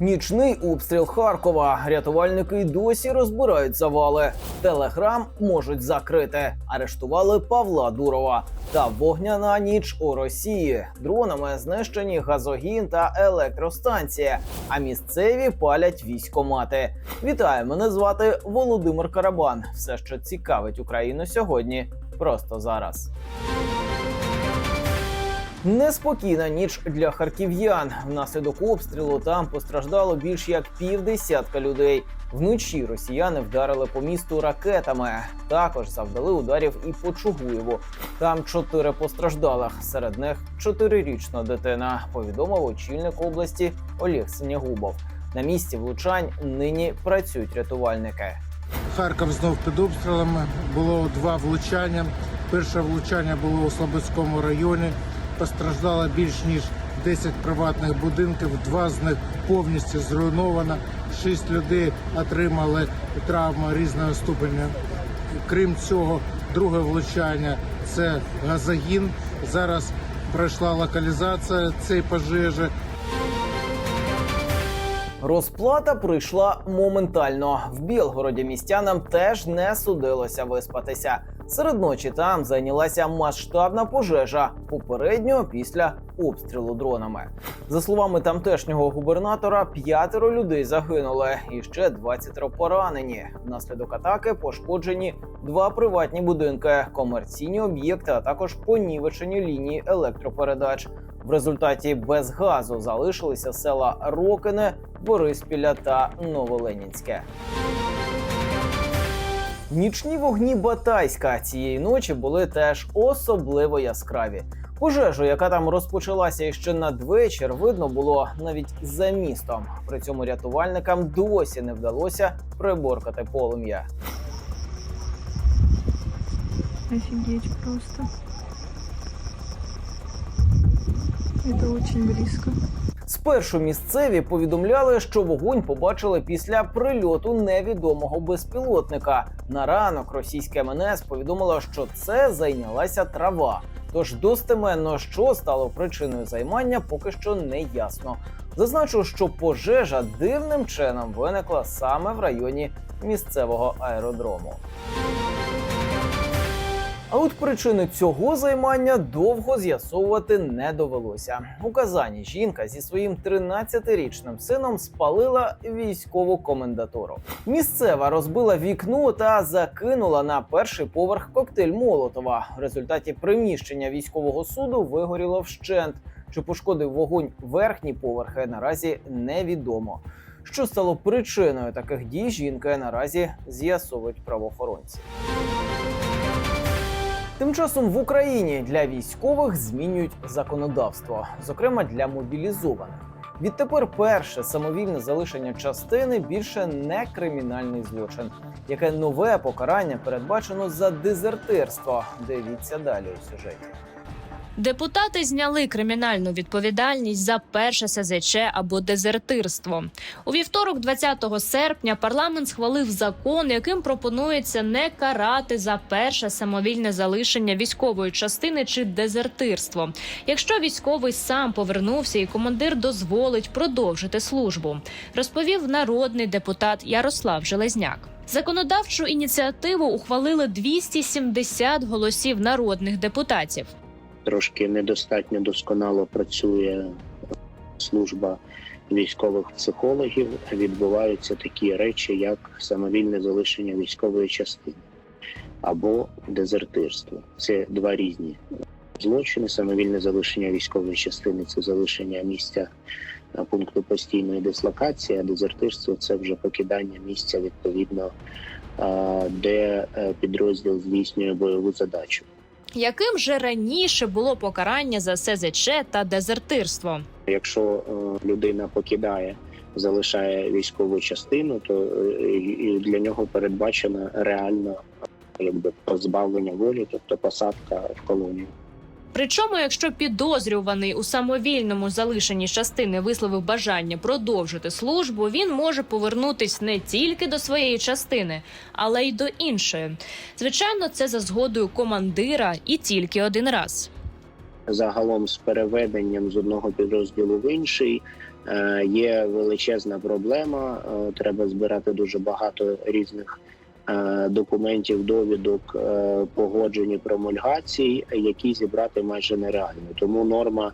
Нічний обстріл Харкова. Рятувальники досі розбирають завали. Телеграм можуть закрити. Арештували Павла Дурова. Та вогняна ніч у Росії. Дронами знищені газогін та електростанція. А місцеві палять військомати. Вітаю! Мене звати Володимир Карабан. Все, що цікавить Україну сьогодні, просто зараз. Неспокійна ніч для харків'ян. Внаслідок обстрілу там постраждало більш як півдесятка людей. Вночі росіяни вдарили по місту ракетами. Також завдали ударів і по Чугуєву. Там чотири постраждалих. Серед них чотирирічна дитина. Повідомив очільник області Олег Синягубов. На місці влучань нині працюють рятувальники. Харків знов під обстрілами. Було два влучання. Перше влучання було у Слободському районі. Постраждало більш ніж 10 приватних будинків. Два з них повністю зруйновано. Шість людей отримали травми різного ступеня. Крім цього, друге влучання це газогін. Зараз пройшла локалізація цієї пожежі. Розплата прийшла моментально. В Білгороді містянам теж не судилося виспатися. Серед ночі там зайнялася масштабна пожежа, попередньо після обстрілу дронами. За словами тамтешнього губернатора, п'ятеро людей загинули і ще 20 поранені. Внаслідок атаки пошкоджені два приватні будинки, комерційні об'єкти, а також понівечені лінії електропередач. В результаті без газу залишилися села Рокине, Бориспіля та Новоленінське. Нічні вогні Батайська цієї ночі були теж особливо яскраві. Пожежу, яка там розпочалася іще надвечір, видно було навіть за містом. При цьому рятувальникам досі не вдалося приборкати полум'я. Офигеть просто. Это очень близко. Спершу місцеві повідомляли, що вогонь побачили після прильоту невідомого безпілотника. На ранок російське МНС повідомило, що це зайнялася трава. Тож достеменно, що стало причиною займання, поки що не ясно. Зазначу, що пожежа дивним чином виникла саме в районі місцевого аеродрому. А от причини цього займання довго з'ясовувати не довелося. У Казані жінка зі своїм 13-річним сином спалила військову комендатуру. Місцева розбила вікно та закинула на перший поверх коктейль Молотова. В результаті приміщення військового суду вигоріло вщент. Чи пошкодив вогонь верхні поверхи, наразі невідомо. Що стало причиною таких дій, жінка наразі з'ясовують правоохоронці. Тим часом в Україні для військових змінюють законодавство, зокрема для мобілізованих. Відтепер перше самовільне залишення частини більше не кримінальний злочин, яке нове покарання передбачено за дезертирство. Дивіться далі у сюжеті. Депутати зняли кримінальну відповідальність за перше СЗЧ або дезертирство. У вівторок, 20 серпня, парламент схвалив закон, яким пропонується не карати за перше самовільне залишення військової частини чи дезертирство, якщо військовий сам повернувся і командир дозволить продовжити службу, розповів народний депутат Ярослав Железняк. Законодавчу ініціативу ухвалили 270 голосів народних депутатів. Трошки недостатньо досконало працює служба військових психологів. Відбуваються такі речі, як самовільне залишення військової частини або дезертирство. Це два різні злочини. Самовільне залишення військової частини це залишення місця е, пункту постійної дислокації, а дезертирство це вже покидання місця відповідно, е, де е, підрозділ здійснює бойову задачу. Яким же раніше було покарання за СЗЧ та дезертирство? Якщо е, людина покидає, залишає військову частину, то е, для нього передбачено реально е, якби позбавлення волі, тобто посадка в колонію. Причому, якщо підозрюваний у самовільному залишенні частини висловив бажання продовжити службу, він може повернутись не тільки до своєї частини, але й до іншої. Звичайно, це за згодою командира і тільки один раз. Загалом з переведенням з одного підрозділу в інший Е, Є величезна проблема. е, Треба збирати дуже багато різних документів, довідок, е, погоджень, і промульгацій, які зібрати майже нереально. Тому норма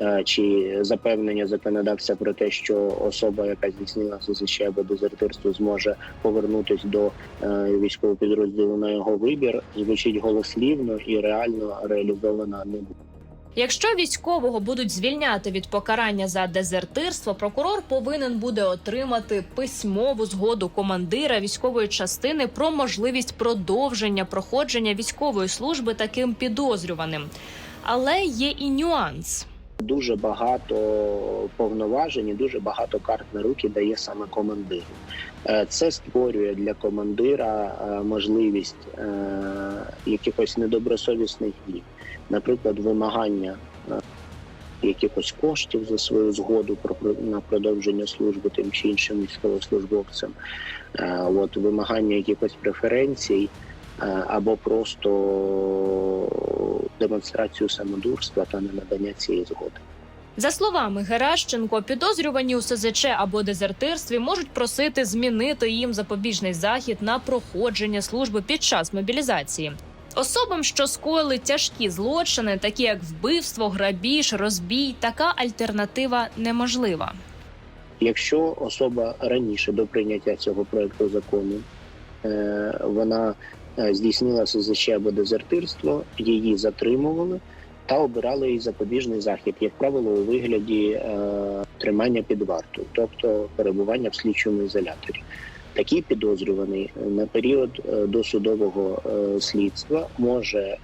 е, чи запевнення законодавця про те, що особа, яка здійснила СЗЧ або дезертирство, зможе повернутись до е, військового підрозділу на його вибір, звучить голослівно і реально реалізована не буде. Якщо військового будуть звільняти від покарання за дезертирство, прокурор повинен буде отримати письмову згоду командира військової частини про можливість продовження проходження військової служби таким підозрюваним. Але є і нюанс. дуже багато повноважень, і дуже багато карт на руки дає саме командиру. Е, Це створює для командира е, можливість е, якихось недобросовісних дій, наприклад, вимагання е, якихось коштів за свою згоду про на продовження служби тим чи іншим військовослужбовцям, Е, от вимагання якихось преференцій. е, Або просто демонстрацію самодурства та ненадання цієї згоди. За словами Геращенко, підозрювані у СЗЧ або дезертирстві можуть просити змінити їм запобіжний захід на проходження служби під час мобілізації. Особам, що скоїли тяжкі злочини, такі як вбивство, грабіж, розбій, така альтернатива неможлива. Якщо особа раніше до прийняття цього проекту закону е, вона е, здійснила СЗЧ або дезертирство, її затримували та обирали їй запобіжний захід, як правило, у вигляді е, тримання під вартою, тобто перебування в слідчому ізоляторі. Такий підозрюваний на період е, досудового е, слідства може е,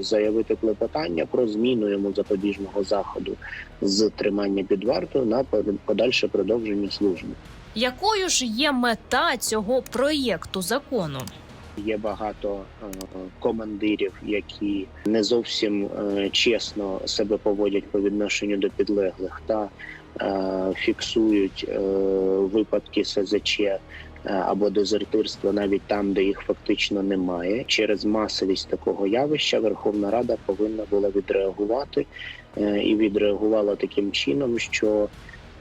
заявити клопотання про зміну йому запобіжного заходу з тримання під вартою на подальше продовження служби. Якою ж є мета цього проєкту закону? Є багато е, командирів, які не зовсім е, чесно себе поводять по відношенню до підлеглих та е, фіксують е, випадки СЗЧ е, або дезертирства навіть там, де їх фактично немає. Через масовість такого явища Верховна Рада повинна була відреагувати е, і відреагувала таким чином, що,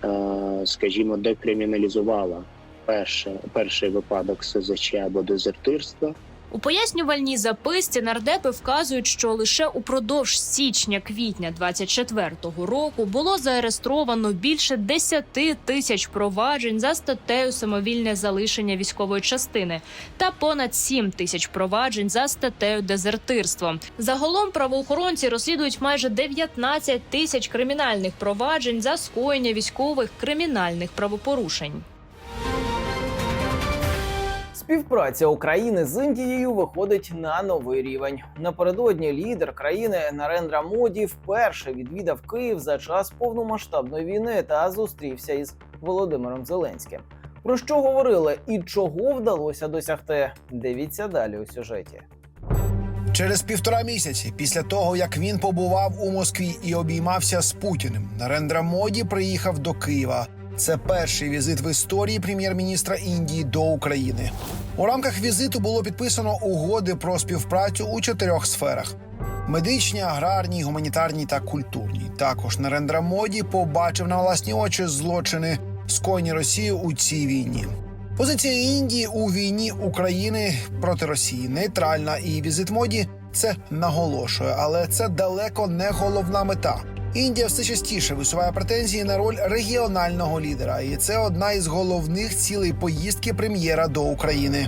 е, скажімо, декриміналізувала перше, перший випадок СЗЧ або дезертирства. У пояснювальній записці нардепи вказують, що лише упродовж січня-квітня 24-го року було зареєстровано більше 10 тисяч проваджень за статтею самовільне залишення військової частини та понад 7 тисяч проваджень за статтею дезертирство. Загалом правоохоронці розслідують майже 19 тисяч кримінальних проваджень за скоєння військових кримінальних правопорушень. Співпраця України з Індією виходить на новий рівень. Напередодні лідер країни Нарендра Моді вперше відвідав Київ за час повномасштабної війни та зустрівся із Володимиром Зеленським. Про що говорили і чого вдалося досягти? Дивіться далі у сюжеті. Через півтора місяці після того, як він побував у Москві і обіймався з Путіним, Нарендра Моді приїхав до Києва. Це перший візит в історії прем'єр-міністра Індії до України. У рамках візиту було підписано угоди про співпрацю у чотирьох сферах: медичній, аграрній, гуманітарній та культурній. Також Нарендра Моді побачив на власні очі злочини, скоєні Росією у цій війні. Позиція Індії у війні України проти Росії нейтральна, і візит моді це наголошує, але це далеко не головна мета. Індія все частіше висуває претензії на роль регіонального лідера, і це одна із головних цілей поїздки прем'єра до України.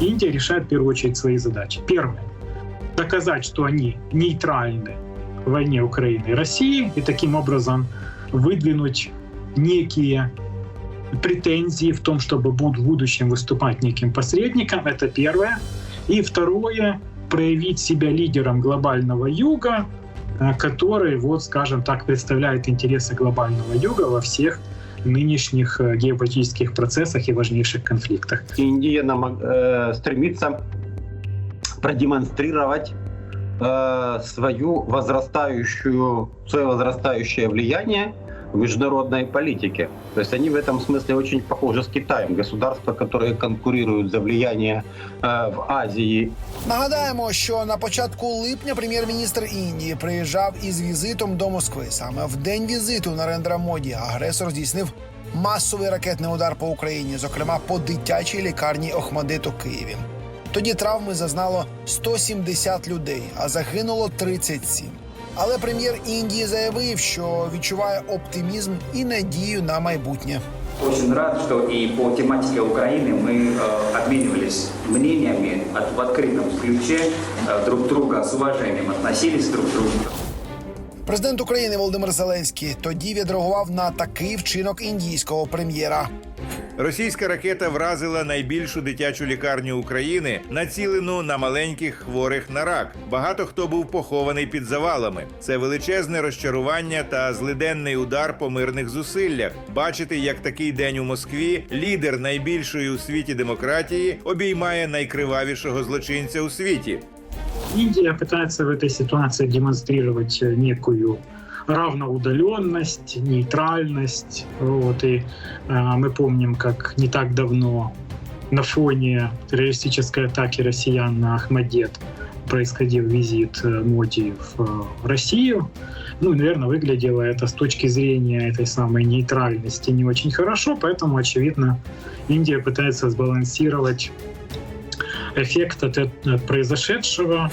Индия решает в первую очередь свои задачи. Первое – доказать, что они нейтральны в войне Украины и России, и таким образом выдвинуть некие претензии в том, чтобы буд- в будущем выступать неким посредником. Это первое. И второе – проявить себя лидером глобального юга, э, который, вот, скажем так, представляет интересы глобального юга во всех нынешних э, геополитических процессах и важнейших конфликтах. Индия намог- э, стремится продемонстрировать э, свою возрастающую, свое возрастающее влияние в международной политике. То есть они в этом смысле очень похожи с Китаем. Государства, которые конкурируют за влияние э, в Азии Нагадаємо, що на початку липня прем'єр-міністр Індії приїжджав із візитом до Москви. Саме в день візиту Нарендра Моді агресор здійснив масовий ракетний удар по Україні, зокрема по дитячій лікарні Охмадит у Києві. Тоді травми зазнало 170 людей, а загинуло 37. Але прем'єр Індії заявив, що відчуває оптимізм і надію на майбутнє. Очень рад, что и по тематике Украины мы э, обменивались мнениями от- в открытом ключе, э, друг друга с уважением относились друг к другу. Президент України Володимир Зеленський тоді відреагував на такий вчинок індійського прем'єра. Російська ракета вразила найбільшу дитячу лікарню України, націлену на маленьких хворих на рак. Багато хто був похований під завалами. Це величезне розчарування та злиденний удар по мирних зусиллях. Бачити, як такий день у Москві лідер найбільшої у світі демократії обіймає найкривавішого злочинця у світі. Индия пытается в этой ситуации демонстрировать э, некую равноудаленность, нейтральность. Вот, и э, мы помним, как не так давно на фоне террористической атаки россиян на Ахмадет происходил визит э, Моди в э, Россию. Ну, наверное, выглядело это с точки зрения этой самой нейтральности не очень хорошо, поэтому, очевидно, Индия пытается сбалансировать эффект от, э- от произошедшего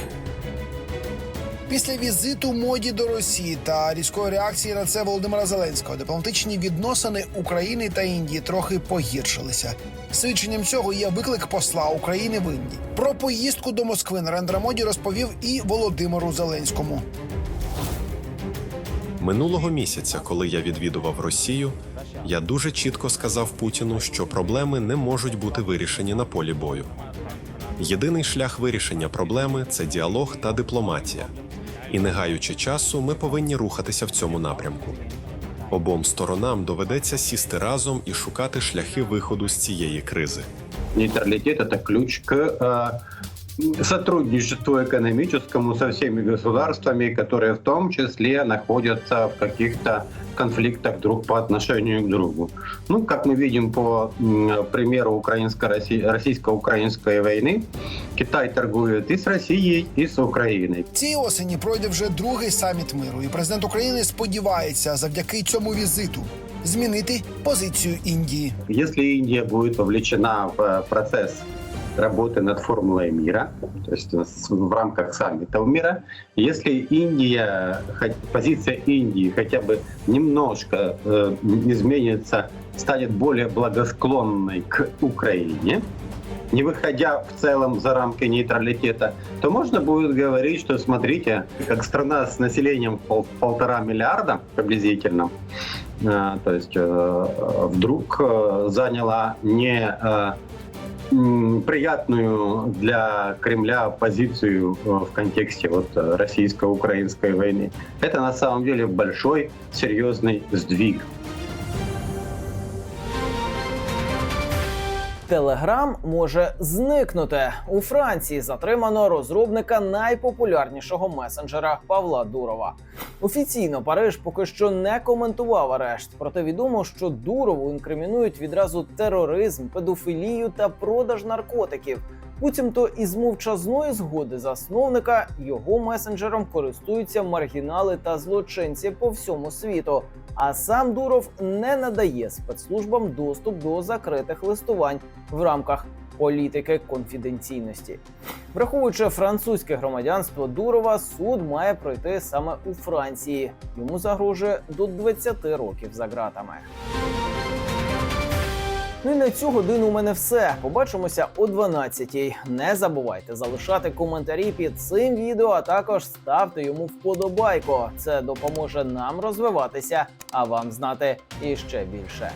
Після візиту моді до Росії та різкої реакції на це Володимира Зеленського дипломатичні відносини України та Індії трохи погіршилися. Свідченням цього є виклик посла України в Індії. Про поїздку до Москви Нарендра Моді розповів і Володимиру Зеленському. Минулого місяця, коли я відвідував Росію, я дуже чітко сказав Путіну, що проблеми не можуть бути вирішені на полі бою. Єдиний шлях вирішення проблеми це діалог та дипломатія. І не гаючи часу, ми повинні рухатися в цьому напрямку. Обом сторонам доведеться сісти разом і шукати шляхи виходу з цієї кризи. Нейтралітет – це ключ к э, сотрудничеству экономическому со всеми государствами, которые в том числе находятся в каких-то конфликтах друг по отношению к другу. Ну, как мы видим по м, примеру украинско-росси- российско-украинской войны, Китай торгует и с Россией, и с Украиной. Цієї осені пройде вже другий саміт миру, і президент України сподівається завдяки цьому візиту змінити позицію Індії. Если Индия будет вовлечена в э, процесс работы над формулой мира, то есть в рамках саммитов мира, если Индия, позиция Индии хотя бы немножко э, изменится, станет более благосклонной к Украине, не выходя в целом за рамки нейтралитета, то можно будет говорить, что смотрите, как страна с населением пол- полтора миллиарда приблизительно, э, то есть э, вдруг э, заняла не э, приятную для Кремля позицию э, в контексте вот э, российско-украинской войны. Это на самом деле большой серьезный сдвиг. Телеграм може зникнути у Франції. Затримано розробника найпопулярнішого месенджера Павла Дурова. Офіційно Париж поки що не коментував арешт. Проте відомо, що Дурову інкримінують відразу тероризм, педофілію та продаж наркотиків. Буцімто із мовчазної згоди засновника його месенджером користуються маргінали та злочинці по всьому світу. А сам Дуров не надає спецслужбам доступ до закритих листувань в рамках політики конфіденційності. Враховуючи французьке громадянство Дурова, суд має пройти саме у Франції. Йому загрожує до 20 років за ґратами. Ну і на цю годину у мене все. Побачимося о 12-й. Не забувайте залишати коментарі під цим відео, а також ставте йому вподобайку. Це допоможе нам розвиватися, а вам знати іще більше.